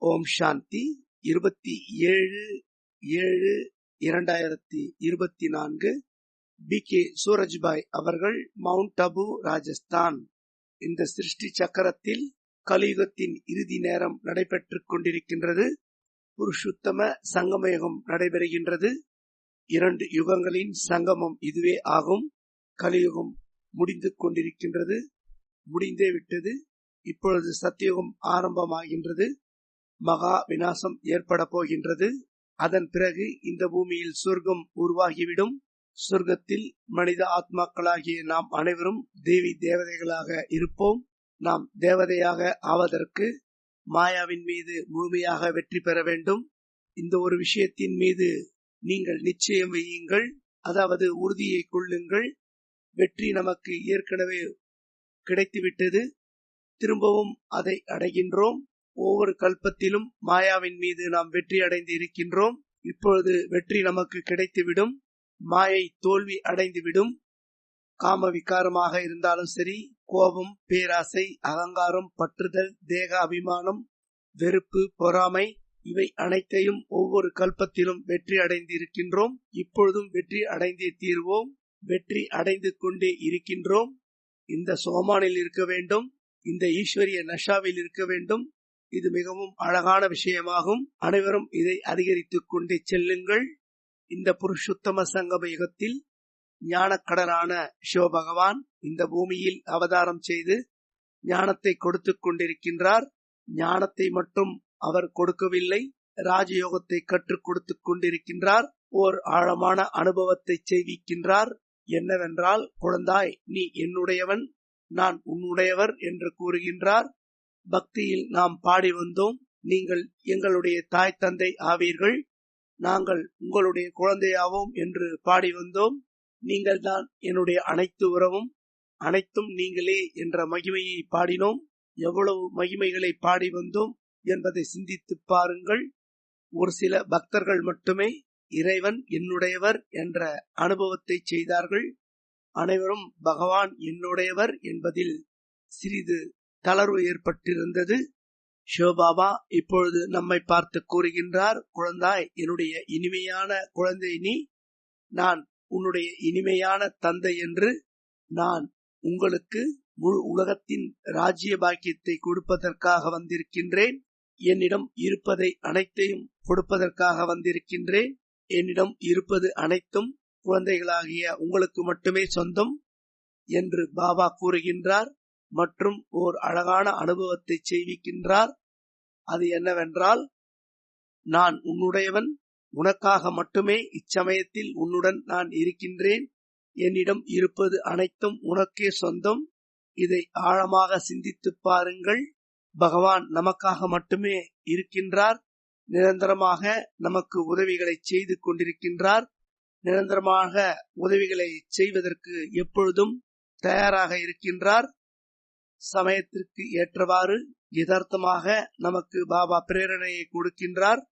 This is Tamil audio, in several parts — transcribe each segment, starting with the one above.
ஓம் சாந்தி. இருபத்தி ஏழு ஏழு இரண்டாயிரத்தி இருபத்தி நான்கு. பி கே சூரஜ்பாய் அவர்கள் மவுண்ட் அபு ராஜஸ்தான். இந்த சிருஷ்டி சக்கரத்தில் கலியுகத்தின் இறுதி நேரம் நடைபெற்றுக் கொண்டிருக்கின்றது. புருஷுத்தம சங்கமயுகம் நடைபெறுகின்றது. இரண்டு யுகங்களின் சங்கமம் இதுவே ஆகும். கலியுகம் முடிந்து கொண்டிருக்கின்றது. முடிந்தே விட்டது. இப்பொழுது சத்தியுகம் ஆரம்பமாகின்றது. மகா விநாசம் ஏற்பட போகின்றது. அதன் பிறகு இந்த பூமியில் சொர்க்கம் உருவாகிவிடும். சொர்க்கத்தில் மனித ஆத்மாக்களாகிய நாம் அனைவரும் தேவி தேவதைகளாக இருப்போம். நாம் தேவதையாக ஆவதற்கு மாயாவின் மீது முழுமையாக வெற்றி பெற வேண்டும். இந்த ஒரு விஷயத்தின் மீது நீங்கள் நிச்சயம் வையுங்கள். அதாவது உறுதியை கொள்ளுங்கள். வெற்றி நமக்கு ஏற்கனவே கிடைத்துவிட்டது. திரும்பவும் அதை அடைகின்றோம். ஒவ்வொரு கல்பத்திலும் மாயாவின் மீது நாம் வெற்றி அடைந்து இருக்கின்றோம். இப்பொழுது வெற்றி நமக்கு கிடைத்துவிடும். மாயை தோல்வி அடைந்துவிடும். காம விகாரமாக இருந்தாலும் சரி கோபம் பேராசை அகங்காரம் பற்றுதல் தேக அபிமானம் வெறுப்பு பொறாமை இவை அனைத்தையும் ஒவ்வொரு கல்பத்திலும் வெற்றி அடைந்து இருக்கின்றோம். இப்பொழுதும் வெற்றி அடைந்தே தீர்வோம். வெற்றி அடைந்து கொண்டே இருக்கின்றோம். இந்த சோமானில் இருக்க வேண்டும். இந்த ஈஸ்வரிய நஷாவில் இருக்க வேண்டும். இது மிகவும் அழகான விஷயமாகும். அனைவரும் இதை அதிகரித்துக் கொண்டே செல்லுங்கள். இந்த புருஷுத்தம சங்கம யுகத்தில் ஞானக்கடலான சிவபகவான் இந்த பூமியில் அவதாரம் செய்து ஞானத்தை கொடுத்து கொண்டிருக்கின்றார். ஞானத்தை மட்டும் அவர் கொடுக்கவில்லை ராஜயோகத்தை கற்றுக் கொடுத்து கொண்டிருக்கின்றார். ஓர் ஆழமான அனுபவத்தை செய்விக்கின்றார். என்னவென்றால் குழந்தாய் நீ என்னுடையவன் நான் உன்னுடையவர் என்று கூறுகின்றார். பக்தியில் நாம் பாடி வந்தோம். நீங்கள் எங்களுடைய தாய் தந்தை ஆவீர்கள். நாங்கள் உங்களுடைய குழந்தையாவோம் என்று பாடி வந்தோம். நீங்கள் தான் என்னுடைய அனைத்து உறவும். அனைத்தும் நீங்களே என்ற மகிமையை பாடினோம். எவ்வளவு மகிமைகளை பாடி வந்தோம் என்பதை சிந்தித்து பாருங்கள். ஒரு சில பக்தர்கள் மட்டுமே இறைவன் என்னுடையவர் என்ற அனுபவத்தை செய்தார்கள். அனைவரும் பகவான் என்னுடையவர் என்பதில் சிறிது தளர்வு ஏற்பட்டிருந்தது. சிவபாபா இப்பொழுது நம்மை பார்த்து கூறுகின்றார் குழந்தாய் என்னுடைய இனிமையான குழந்தை நீ நான் உன்னுடைய இனிமையான தந்தை என்று நான் உங்களுக்கு முழு உலகத்தின் ராஜ்ய பாக்கியத்தை கொடுப்பதற்காக வந்திருக்கின்றேன். என்னிடம் இருப்பதை அனைத்தையும் கொடுப்பதற்காக வந்திருக்கின்றேன். என்னிடம் இருப்பது அனைத்தும் குழந்தைகளாகிய உங்களுக்கு மட்டுமே சொந்தம் என்று பாபா கூறுகின்றார். மற்றும் ஓர் அழகான அனுபவத்தை செய்விக்கின்றார். அது என்னவென்றால் நான் உன்னுடையவன் உனக்காக மட்டுமே இச்சமயத்தில் உன்னுடன் நான் இருக்கின்றேன். என்னிடம் இருப்பது அனைத்தும் உனக்கே சொந்தம். இதை ஆழமாக சிந்தித்து பாருங்கள். பகவான் நமக்காக மட்டுமே இருக்கின்றார். நிரந்தரமாக நமக்கு உதவிகளை செய்து கொண்டிருக்கின்றார். நிரந்தரமாக உதவிகளை செய்வதற்கு எப்பொழுதும் தயாராக இருக்கின்றார். சமயத்திற்கு ஏற்றவாறு யதார்த்தமாக நமக்கு பாபா பிரேரணையை கொடுக்கின்றார்.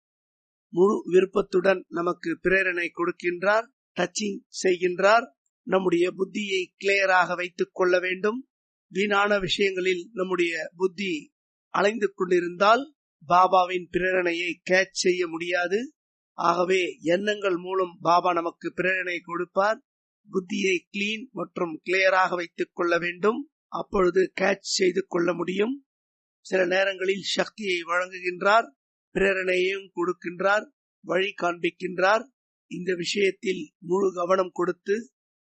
முழு விருப்பத்துடன் நமக்கு பிரேரணை கொடுக்கின்றார். டச்சிங் செய்கின்றார். நம்முடைய புத்தியை கிளியராக வைத்துக் கொள்ள வேண்டும். வீணான விஷயங்களில் நம்முடைய புத்தி அலைந்து கொண்டிருந்தால் பாபாவின் பிரேரணையை கேட்ச் செய்ய முடியாது. ஆகவே எண்ணங்கள் மூலம் பாபா நமக்கு பிரேரணை கொடுப்பார். புத்தியை கிளீன் மற்றும் கிளியராக வைத்துக் கொள்ள வேண்டும். அப்பொழுது கேட்ச் செய்து கொள்ள முடியும். சில நேரங்களில் சக்தியை வழங்குகின்றார் பிரேரணையையும் கொடுக்கின்றார் வழி காண்பிக்கின்றார். இந்த விஷயத்தில் முழு கவனம் கொடுத்து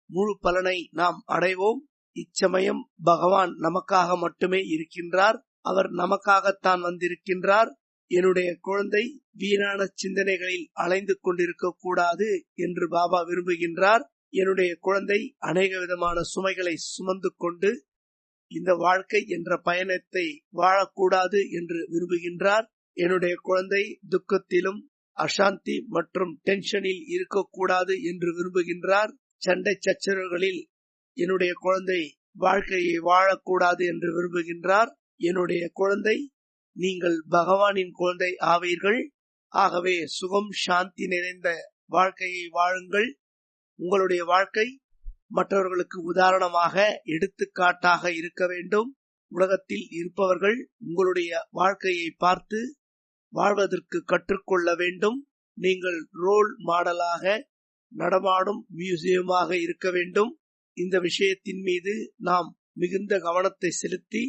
முழு பலனை நாம் அடைவோம். இச்சமயம் பகவான் நமக்காக மட்டுமே இருக்கின்றார். அவர் நமக்காகத்தான் வந்திருக்கின்றார். என்னுடைய குழந்தை வீணான சிந்தனைகளில் அலைந்து கொண்டிருக்க கூடாது என்று பாபா விரும்புகின்றார். என்னுடைய குழந்தை அநேக விதமான சுமைகளை சுமந்து கொண்டு இந்த வாழ்க்கை என்ற பயணத்தை வாழக்கூடாது என்று விரும்புகின்றார். என்னுடைய குழந்தை துக்கத்திலும் அசாந்தி மற்றும் டென்ஷனில் இருக்கக்கூடாது என்று விரும்புகின்றார். சண்டை சச்சரவுகளில் என்னுடைய குழந்தை வாழ்க்கையை வாழக்கூடாது என்று விரும்புகின்றார். என்னுடைய குழந்தை நீங்கள் பகவானின் குழந்தை ஆவீர்கள். ஆகவே சுகம் சாந்தி நிறைந்த வாழ்க்கையை வாழுங்கள். உங்களுடைய வாழ்க்கை மற்றவர்களுக்கு உதாரணமாக எடுத்துக்காட்டாக இருக்க வேண்டும். உலகத்தில் இருப்பவர்கள் உங்களுடைய வாழ்க்கையை பார்த்து வாழ்வதற்கு கற்றுக்கொள்ள வேண்டும். நீங்கள் ரோல் மாடலாக நடமாடும் மியூசியமாக இருக்க வேண்டும். இந்த விஷயத்தின் மீது நாம் மிகுந்த கவனத்தை செலுத்தி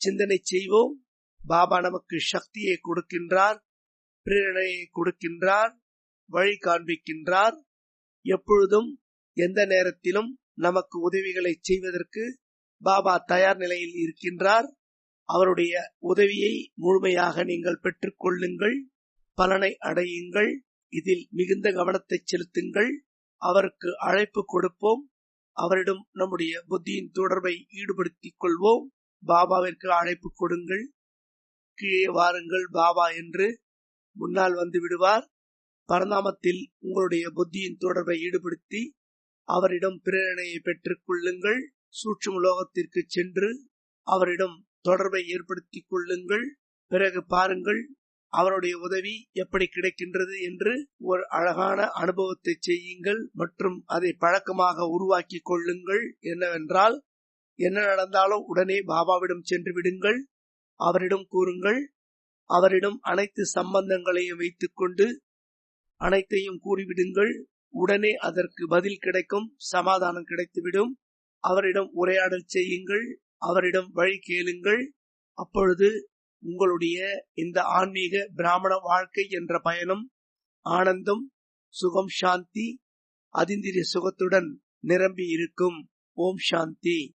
சிந்தனை செய்வோம். பாபா நமக்கு சக்தியை கொடுக்கின்றார் பிரேரணையை கொடுக்கின்றார் வழி காண்பிக்கின்றார். எப்பொழுதும் எந்த நேரத்திலும் நமக்கு உதவிகளை செய்வதற்கு பாபா தயார் நிலையில் இருக்கின்றார். அவருடைய உதவியை முழுமையாக நீங்கள் பெற்றுக்கொள்ளுங்கள். பலனை அடையுங்கள். இதில் மிகுந்த கவனத்தை செலுத்துங்கள். அவருக்கு அழைப்பு கொடுப்போம். அவரிடம் நம்முடைய புத்தியின் தொடர்பை ஈடுபடுத்திக் கொள்வோம். பாபாவிற்கு அழைப்பு கொடுங்கள். கீழே வாருங்கள் பாபா என்று முன்னால் வந்து விடுவார். பரநாமத்தில் உங்களுடைய புத்தியின் தொடர்பை ஈடுபடுத்தி அவரிடம் பிரேரணையை பெற்றுக் கொள்ளுங்கள். சூட்சும லோகத்திற்கு சென்று அவரிடம் தொடர்பை ஏற்படுத்திக் கொள்ளுங்கள். பிறகு பாருங்கள் அவருடைய உதவி எப்படி கிடைக்கின்றது என்று ஒரு அழகான அனுபவத்தை செய்யுங்கள் மற்றும் அதை பழக்கமாக உருவாக்கி கொள்ளுங்கள். என்னவென்றால் என்ன நடந்தாலும் உடனே பாபாவிடம் சென்று விடுங்கள். அவரிடம் கூறுங்கள் அவரிடம் அனைத்து சம்பந்தங்களையும் வைத்துக்கொண்டு அனைத்தையும் கூறிவிடுங்கள். உடனே அதற்கு பதில் கிடைக்கும் சமாதானம் கிடைத்துவிடும். அவரிடம் உரையாடல் செய்யுங்கள் அவரிடம் வழி கேளுங்கள். அப்பொழுது உங்களுடைய இந்த ஆன்மீக பிராமண வாழ்க்கை என்ற பயணம் ஆனந்தம் சுகம் சாந்தி அதிந்திரிய சுகத்துடன் நிரம்பி இருக்கும் ஓம் சாந்தி.